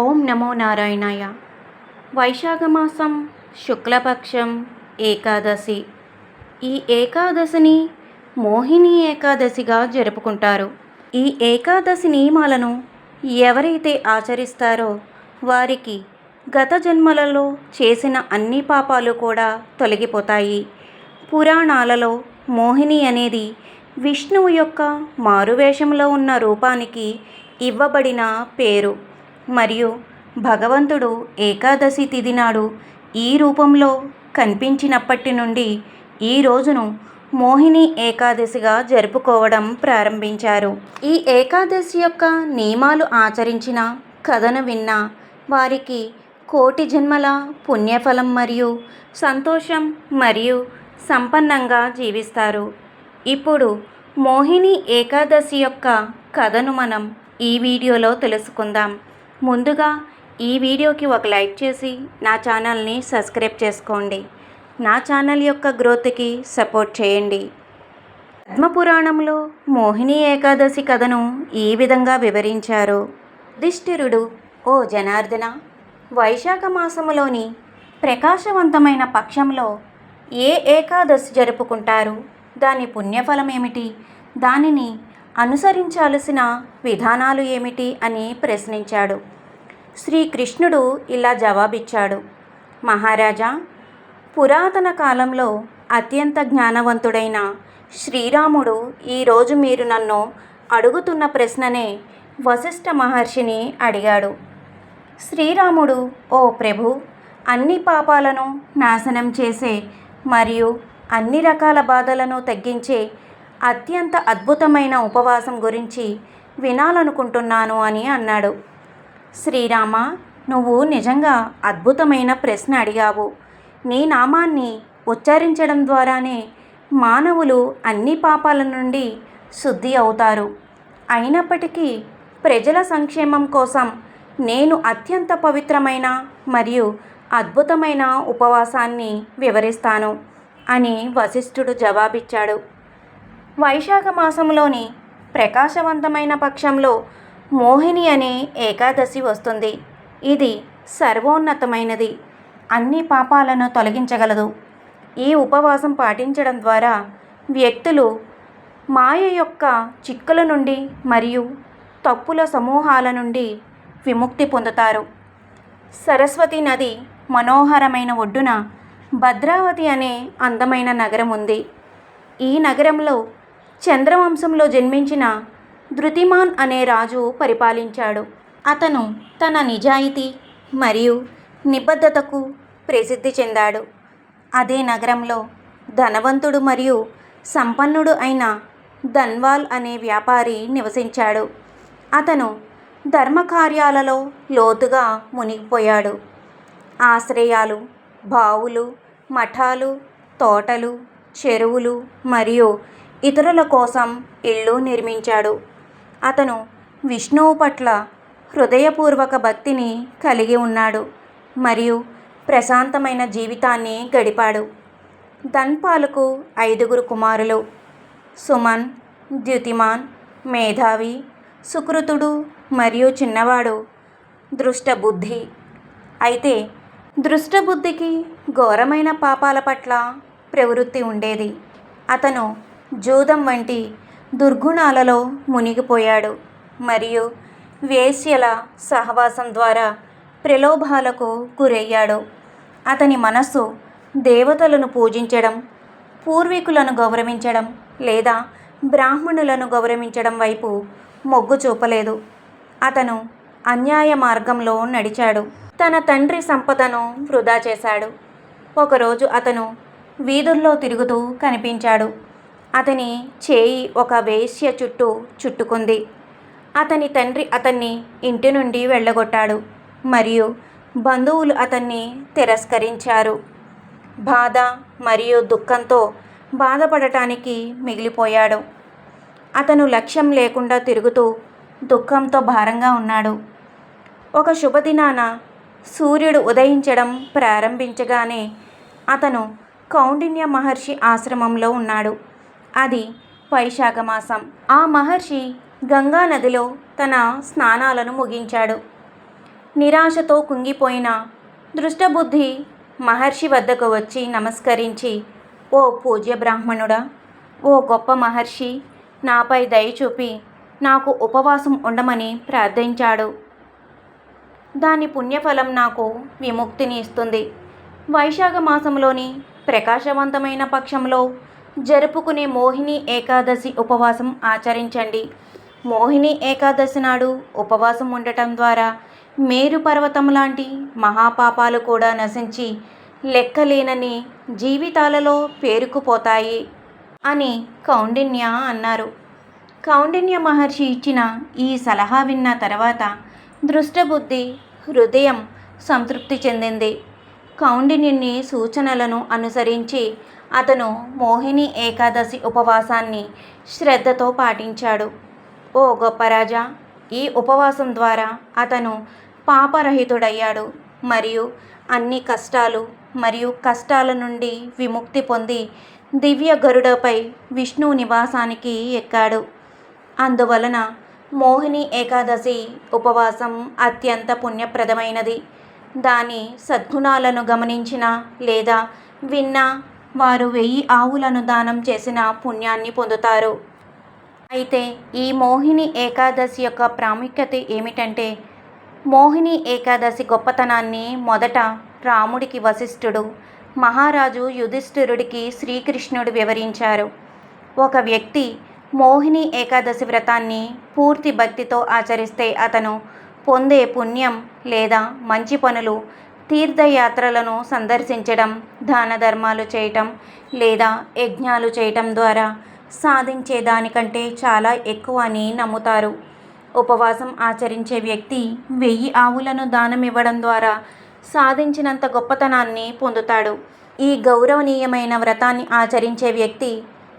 ఓం నమో నారాయణాయ. వైశాఖమాసం శుక్లపక్షం ఏకాదశి. ఈ ఏకాదశిని మోహిని ఏకాదశిగా జరుపుకుంటారు. ఈ ఏకాదశి నియమాలను ఎవరైతే ఆచరిస్తారో వారికి గత జన్మలలో చేసిన అన్ని పాపాలు కూడా తొలగిపోతాయి. పురాణాలలో మోహిని అనేది విష్ణువు యొక్క మారువేషంలో ఉన్న రూపానికి ఇవ్వబడిన పేరు. మరియు భగవంతుడు ఏకాదశి తిథి నాడు ఈ రూపంలో కనిపించినప్పటి నుండి ఈ రోజును మోహిని ఏకాదశిగా జరుపుకోవడం ప్రారంభించారు. ఈ ఏకాదశి యొక్క నియమాలు ఆచరించిన కథను విన్న వారికి కోటి జన్మల పుణ్యఫలం మరియు సంతోషం మరియు సంపన్నంగా జీవిస్తారు. ఇప్పుడు మోహిని ఏకాదశి యొక్క కథను మనం ఈ వీడియోలో తెలుసుకుందాం. ముందుగా ఈ వీడియోకి ఒక లైక్ చేసి నా ఛానల్ని సబ్స్క్రైబ్ చేసుకోండి. నా ఛానల్ యొక్క గ్రోత్కి సపోర్ట్ చేయండి. పద్మపురాణంలో మోహిని ఏకాదశి కథను ఈ విధంగా వివరించారు. దిష్ఠిరుడు ఓ జనార్దన వైశాఖ మాసములోని ప్రకాశవంతమైన పక్షంలో ఏ ఏకాదశి జరుపుకుంటారు? దాని పుణ్యఫలం ఏమిటి దానిని అనుసరించాల్సిన విధానాలు ఏమిటి అని ప్రశ్నించాడు. శ్రీకృష్ణుడు ఇలా జవాబిచ్చాడు. మహారాజా పురాతన కాలంలో అత్యంత జ్ఞానవంతుడైన శ్రీరాముడు ఈరోజు మీరు నన్ను అడుగుతున్న ప్రశ్ననే వశిష్ఠ మహర్షిని అడిగాడు. శ్రీరాముడు ఓ ప్రభు అన్ని పాపాలను నాశనం చేసే మరియు అన్ని రకాల బాధలను తగ్గించే అత్యంత అద్భుతమైన ఉపవాసం గురించి వినాలనుకుంటున్నాను అని అన్నాడు. శ్రీరామ నువ్వు నిజంగా అద్భుతమైన ప్రశ్న అడిగావు. నీ నామాన్ని ఉచ్చరించడం ద్వారానే మానవులు అన్ని పాపాల నుండి శుద్ధి అవుతారు. అయినప్పటికీ ప్రజల సంక్షేమం కోసం నేను అత్యంత పవిత్రమైన మరియు అద్భుతమైన ఉపవాసాన్ని వివరిస్తాను అని వశిష్ఠుడు జవాబిచ్చాడు. వైశాఖ మాసంలోని ప్రకాశవంతమైన పక్షంలో మోహిని అనే ఏకాదశి వస్తుంది. ఇది సర్వోన్నతమైనది. అన్ని పాపాలను తొలగించగలదు. ఈ ఉపవాసం పాటించడం ద్వారా వ్యక్తులు మాయ యొక్క చిక్కుల నుండి మరియు తప్పుల సమూహాల నుండి విముక్తి పొందుతారు. సరస్వతి నది మనోహరమైన ఒడ్డున భద్రావతి అనే అందమైన నగరం ఉంది. ఈ నగరంలో చంద్రవంశంలో జన్మించిన ధృతిమాన్ అనే రాజు పరిపాలించాడు. అతను తన నిజాయితీ మరియు నిబద్ధతకు ప్రసిద్ధి చెందాడు. అదే నగరంలో ధనవంతుడు మరియు సంపన్నుడు అయిన ధన్వాల్ అనే వ్యాపారి నివసించాడు. అతను ధర్మకార్యాలలో లోతుగా మునిగిపోయాడు. ఆశ్రయాలు బావులు మఠాలు తోటలు చెరువులు మరియు ఇతరుల కోసం ఇళ్ళు నిర్మించాడు. అతను విష్ణువు పట్ల హృదయపూర్వక భక్తిని కలిగి ఉన్నాడు మరియు ప్రశాంతమైన జీవితాన్ని గడిపాడు. ధన్పాలకు ఐదుగురు కుమారులు. సుమన్ ద్యుతిమాన్ మేధావి సుకృతుడు మరియు చిన్నవాడు. దృష్టబుద్ధి. అయితే దృష్టబుద్ధికి ఘోరమైన పాపాల పట్ల ప్రవృత్తి ఉండేది. అతను జూదం వంటి దుర్గుణాలలో మునిగిపోయాడు. మరియు వేశ్యల సహవాసం ద్వారా ప్రలోభాలకు గురయ్యాడు. అతని మనస్సు దేవతలను పూజించడం పూర్వీకులను గౌరవించడం లేదా బ్రాహ్మణులను గౌరవించడం వైపు మొగ్గు చూపలేదు. అతను అన్యాయ మార్గంలో నడిచాడు. తన తండ్రి సంపదను వృధా చేశాడు. ఒకరోజు అతను వీధుల్లో తిరుగుతూ కనిపించాడు. అతని చేయి ఒక వేశ్య చుట్టూ చుట్టుకుంది. అతని తండ్రి అతన్ని ఇంటి నుండి వెళ్ళగొట్టాడు. మరియు బంధువులు అతన్ని తిరస్కరించారు. బాధ మరియు దుఃఖంతో బాధపడటానికి మిగిలిపోయాడు. అతను లక్ష్యం లేకుండా తిరుగుతూ దుఃఖంతో భారంగా ఉన్నాడు. ఒక శుభదినాన సూర్యుడు ఉదయించడం ప్రారంభించగానే అతను కౌండిన్య మహర్షి ఆశ్రమంలో ఉన్నాడు. అది వైశాఖ మాసం. ఆ మహర్షి గంగా నదిలో తన స్నానాలను ముగించాడు. నిరాశతో కుంగిపోయిన దృష్టబుద్ధి మహర్షి వద్దకు వచ్చి నమస్కరించి ఓ పూజ్య బ్రాహ్మణుడా ఓ గొప్ప మహర్షి నాపై దయ చూపి నాకు ఉపవాసం ఉండమని ప్రార్థించాడు. దాని పుణ్యఫలం నాకు విముక్తిని ఇస్తుంది. వైశాఖ మాసంలోని ప్రకాశవంతమైన పక్షంలో జరుపుకునే మోహిని ఏకాదశి ఉపవాసం ఆచరించండి. మోహిని ఏకాదశి నాడు ఉపవాసం ఉండటం ద్వారా మేరు పర్వతం లాంటి మహాపాపాలు కూడా నశించి లెక్కలేనని జీవితాలలో పేరుకుపోతాయి అని కౌండిన్య అన్నారు. కౌండిన్య మహర్షి ఇచ్చిన ఈ సలహా విన్న తర్వాత దృష్టబుద్ధి హృదయం సంతృప్తి చెందింది. కౌండిన్యుని సూచనలను అనుసరించి అతను మోహిని ఏకాదశి ఉపవాసాన్ని శ్రద్ధతో పాటించాడు. ఓ గొప్ప రాజా! ఈ ఉపవాసం ద్వారా అతను పాపరహితుడయ్యాడు. మరియు అన్ని కష్టాలు మరియు కష్టాల నుండి విముక్తి పొంది దివ్య గరుడపై విష్ణు నివాసానికి ఎక్కాడు. అందువలన మోహిని ఏకాదశి ఉపవాసం అత్యంత పుణ్యప్రదమైనది. దాని సద్గుణాలను గమనించిన లేదా విన్న వారు వెయ్యి ఆవులను దానం చేసిన పుణ్యాన్ని పొందుతారు. అయితే ఈ మోహిని ఏకాదశి యొక్క ప్రాముఖ్యత ఏమిటంటే మోహిని ఏకాదశి గొప్పతనాన్ని మొదట రాముడికి వశిష్ఠుడు మహారాజు యుధిష్ఠిరుడికి శ్రీకృష్ణుడు వివరించారు. ఒక వ్యక్తి మోహిని ఏకాదశి వ్రతాన్ని పూర్తి భక్తితో ఆచరిస్తే అతను పొందే పుణ్యం లేదా మంచి పనులు తీర్థయాత్రలను సందర్శించడం దాన ధర్మాలు చేయటం లేదా యజ్ఞాలు చేయటం ద్వారా సాధించే దానికంటే చాలా ఎక్కువ అని నమ్ముతారు. ఉపవాసం ఆచరించే వ్యక్తి వెయ్యి ఆవులను దానం ఇవ్వడం ద్వారా సాధించినంత గొప్పతనాన్ని పొందుతాడు. ఈ గౌరవనీయమైన వ్రతాన్ని ఆచరించే వ్యక్తి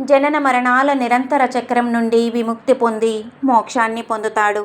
జనన మరణాల నిరంతర చక్రం నుండి విముక్తి పొంది మోక్షాన్ని పొందుతాడు.